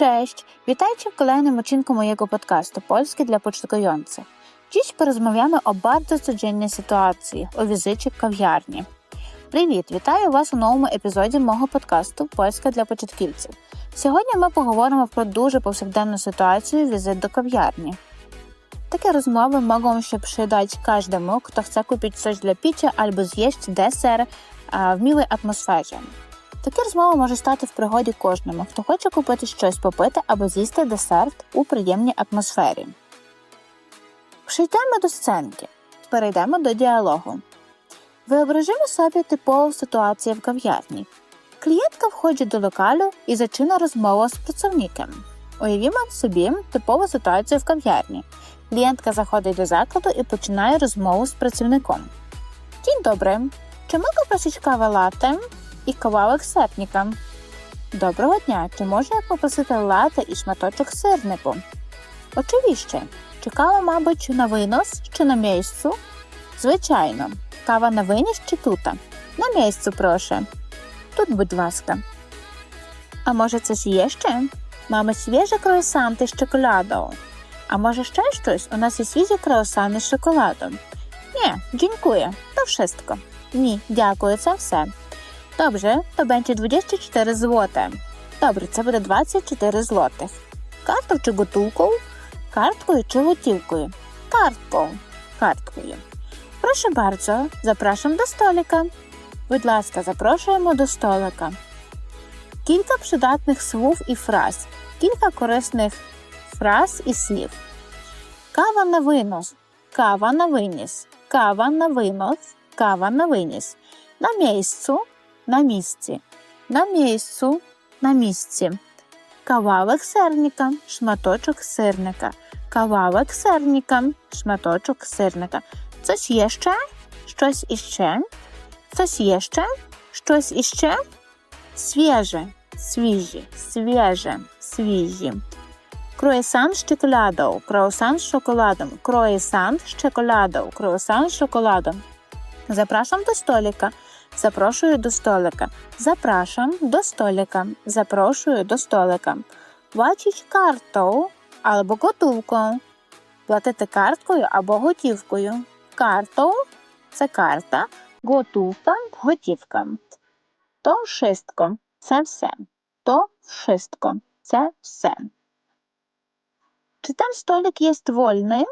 Cześć! Witajcie w kolejnym odcinku mojego podcastu Polskie dla początkujących. Dziś porozmawiamy o bardzo codziennej sytuacji o wizycie w kawiarni. Привіт! Вітаю вас у новому епізоді мого подкасту Польська для початківців. Сьогодні ми поговоримо про дуже повсякденну ситуацію візит до кав'ярні. Takie rozmowy mogą się przydać każdemu, kto chce kupić coś dla picia albo zjeść deser w miłej atmosferze. Такі розмови може стати в пригоді кожному, хто хоче купити щось попити або з'їсти десерт у приємній атмосфері. Прийдемо до сценки, перейдемо до діалогу. Виображимо собі типову ситуацію в кав'ярні. Клієнтка входить до локалю і зачинає розмову з працівником. Уявімо собі типову ситуацію в кав'ярні. Клієнтка заходить до закладу і починає розмову з працівником. Чи можу просити кави латте і кавалок сирника? Доброго дня! Чи можу я попросити лате і шматочок сирнику? Чи кава, мабуть, на винос чи на місцю? Звичайно. Кава на виніс чи тута? На місцю, прошу. Тут, будь ласка. А може це ж є ще? Mamy świeże kruasanty z czekoladą. A może jeszcze coś? U nas jest świeże kruasany z czekoladą. Nie, dziękuję. To wszystko. Ні, дякую, це все. Добре, то będzie 24 злоте. Добре, це буде 24 злотих. Карту чи готівкою? Карткою чи готівкою? Карткою. Карткою. Proszę bardzo, zapraszam do stolika. Будь ласка, запрошуємо до столика. Кілька придатних слов і фраз. Кілька корисних фраз і слів. Кава на винос. Кава на виніс. Кава на винос. Кава на виніс. На місцю. На місці. На місцю. На місці. Кавалик сирника. Шматочок сирника. Кавалик сирника. Шматочок сирника. Coś jeszcze? Щось іще? Coś jeszcze? Щось іще? Свіже, свіжі, свіже, свіжі. Круасан з чоколадом, круасан з шоколадом, круасан з чоколадом, круасан з шоколадом. Запрашам до столика. Запрошую до столика. Запрашам до столика. Запрошую до столика. Платіть картою або готівкою. Платити карткою або готівкою. Картою це карта, готівка готівка. То wszystko. Це все. То wszystko. Це все. Чи ten столик є вольним?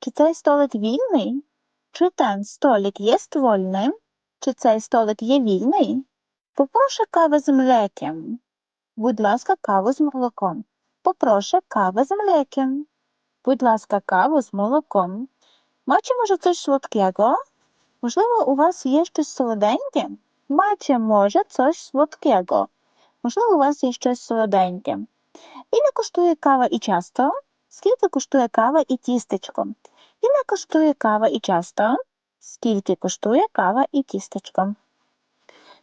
Чи цей столик вільний? Чи ten столик є вольним? Чи цей столик є вільний? Попрошу кави з млеком. Будь ласка, каву з молоком. Попрошу кави з млеком. Будь ласка, каву з молоком. Macie może coś słodkiego? Можливо, у вас є щось солоденьке? Macie може coś słodkiego. Можливо, у вас є щось солоденьке. Ile коштує кава і часто? Скільки коштує кава і тістечко? Ile коштує кава і часто? Скільки коштує кава і тістечко?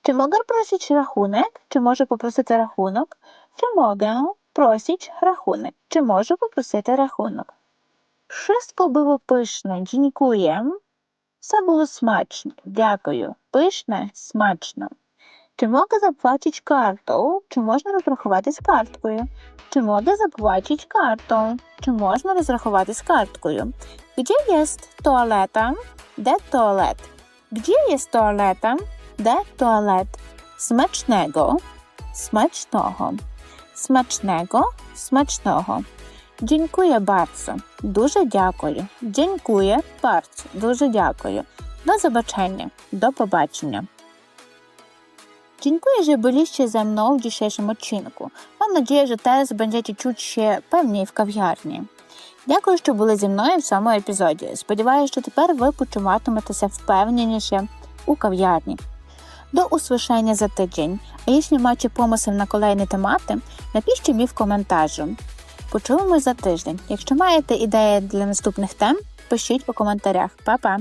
Чи mogę просить рахунок? Чи можу попросити рахунок? Чи mogę просить рахунок? Чи можу попросити рахунок? Wszystko було пишне. Дякую. Все було смачно. Дякую. Пишне, смачно. Чи можу заплатити картою? Чи можна розрахуватись карткою? Чи можу заплатити картою? Чи можна розрахуватись карткою? Gdzie jest toaleta? Де туалет? Gdzie jest toaleta? Де туалет? Смачnego. Смачного. Смачnego. Смачного. Dziękuję bardzo. Дуже дякую. Dziękuję bardzo. Дуже дякую. До zobaczenia. До побачення. Dziękuję, że byliście ze mną w dzisiejszym odcinku. Mam nadzieję, że teraz będziecie czuć się pewniej w kawiarni. Дякую, що були зі мною в цьому епізоді. Сподіваюся, що тепер ви почуватиметеся впевненіше у кав'ярні. До usłyszenia za tydzień. A jeśli macie pomysł na kolejne tematy, napiszcie mi w komentarzu. Почуємо за тиждень. Якщо маєте ідеї для наступних тем, пишіть у коментарях. Па-па!